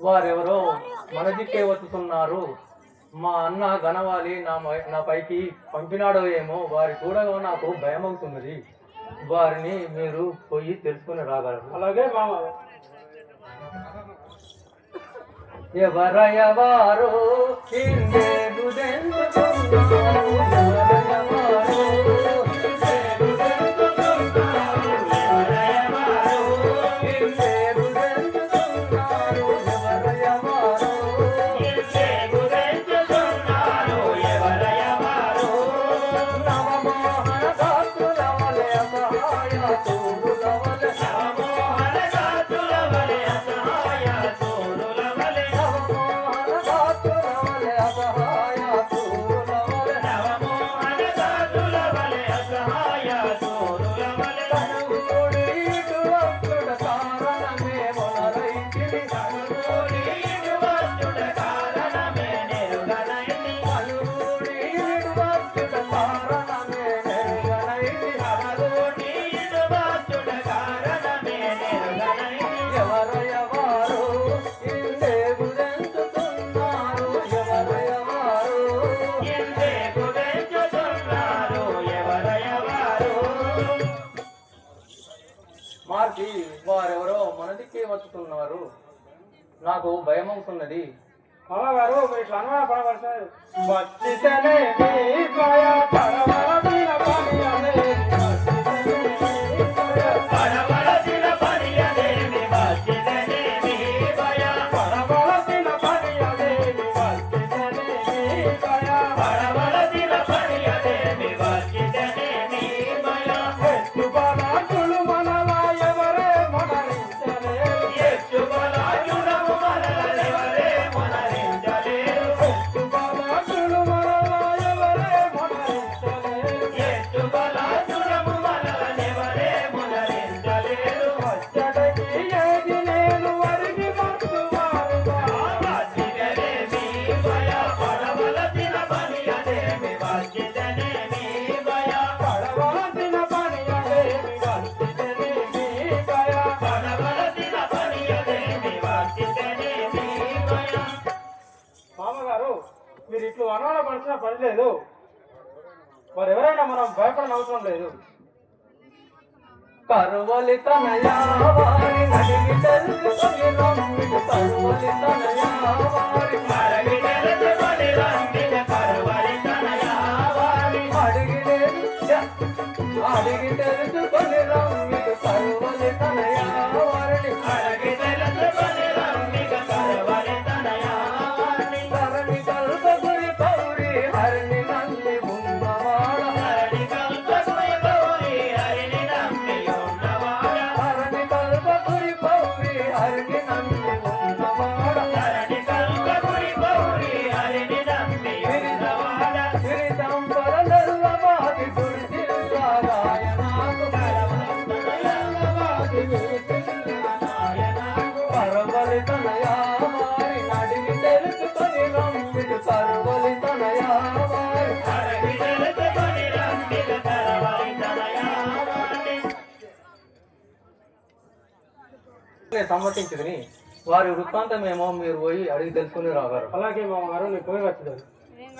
వారెవరో మనజిట్టే వస్తున్నారు. మా అన్న గణవాలి నా నా పైకి పంపినాడో ఏమో వారి చూడగా నాకు భయం అవుతున్నది వారిని మీరు పోయి తెలుసుకుని రాగలరు. అలాగే మామ ఎవరయవారో చేయబోతున్నారు నాకు భయం అవుతున్నది. అమ్మగారు ఇట్లా అనుమాన పడవలసారు గారు మీరు ఇట్లు అనవడపడిచిన పని లేదు. మరి ఎవరైనా మనం భయపడిన అవసరం లేదు. కరువలితనయా సమ్మతించుకుని వారి వృత్తాంతం ఏమో మీరు పోయి అడిగి తెలుసుకుని రాగారు అలాగే మా వారు నేను పోయి వచ్చాను ఏం